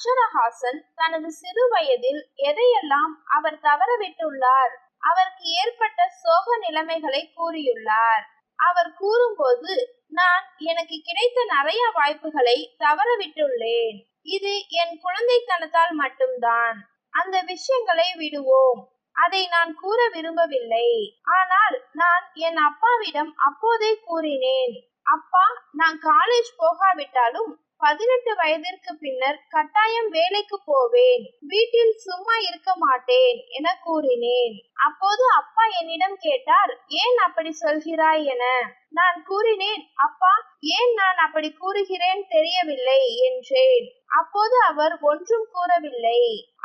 அக்ஷரஹாசன் தனது சிறு வயதில் எதையெல்லாம் அவர் தவறவிட்டுள்ளார் அவருக்கு ஏற்பட்ட சோக நிலைமைகளை கூறியுள்ளார். அவர் கூறும்போது நான் எனக்கு கிடைத்த நிறைய வாய்ப்புகளை தவறவிட்டுள்ளேன். இது என் குழந்தைத்தனத்தால் மட்டும்தான். அந்த விஷயங்களை விடுவோம். அதை நான் கூற விரும்பவில்லை. ஆனால் நான் என் அப்பாவிடம் அப்போதே கூறினேன். அப்பா நான் காலேஜ் போகாவிட்டாலும் பதினெட்டு வயதிற்கு பின்னர் கட்டாயம் வேலைக்கு போவேன். வீட்டில் சும்மா இருக்க மாட்டேன் என கூறினேன். அப்போது அப்பா என்னிடம் கேட்டார் ஏன் அப்படி சொல்கிறாய் என? நான் கூறினேன் அப்பா ஏன் நான் அப்படி கூறுகிறேன் தெரியவில்லை என்றேன். அப்போது அவர் ஒன்றும் கூறவில்லை.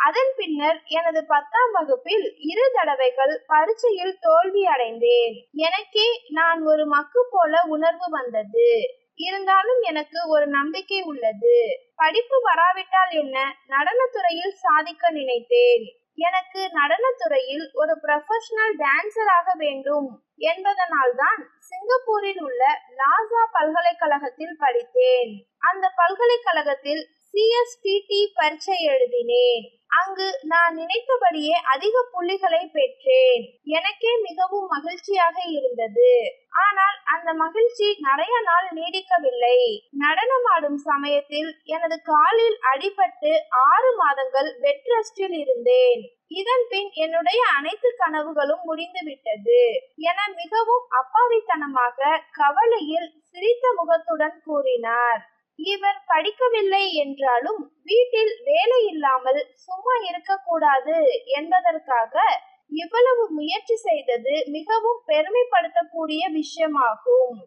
அதன் பின்னர் எனது பத்தாம் வகுப்பில் இரு தடவைகள் பரீட்சையில் தோல்வி அடைந்தேன் எனக்கே நான் ஒரு மக்கு போல உணர்வு வந்தது. இருந்தாலும் எனக்கு ஒரு நம்பிக்கை உள்ளது. படிப்பு வராவிட்டால் என்ன? நடனத்துறையில் சாதிக்க நினைத்தேன். எனக்கு நடனத்துறையில் ஒரு ப்ரொஃபஷனல் டான்சராக வேண்டும் என்பதனால்தான் சிங்கப்பூரில் உள்ள லாசா பல்கலைக்கழகத்தில் படித்தேன். அந்த பல்கலைக்கழகத்தில் சிஎஸ்டிடி பரீட்சை எழுதினேன். அங்கு நான் நினைத்தபடியே அதிக புள்ளிகளை பெற்றேன். எனக்கே மிகவும் மகிழ்ச்சியாக இருந்தது. ஆனால் அந்த மகிழ்ச்சி நிறைய நாள் நீடிக்கவில்லை. நடனமாடும் சமயத்தில் எனது காலில் அடிபட்டு ஆறு மாதங்கள் பெட் ரெஸ்டில் இருந்தேன். இதன் பின் என்னுடைய அனைத்து கனவுகளும் முடிந்துவிட்டது. என மிகவும் அப்பாவித்தனமாக கவலையில் சிரித்த முகத்துடன் கூறினார். இவர் படிக்கவில்லை என்றாலும் வீட்டில் வேலை இல்லாமல் சும்மா இருக்கக்கூடாது என்பதற்காக இவ்வளவு முயற்சி செய்தது மிகவும் பெருமைப்படுத்தக்கூடிய விஷயமாகும்.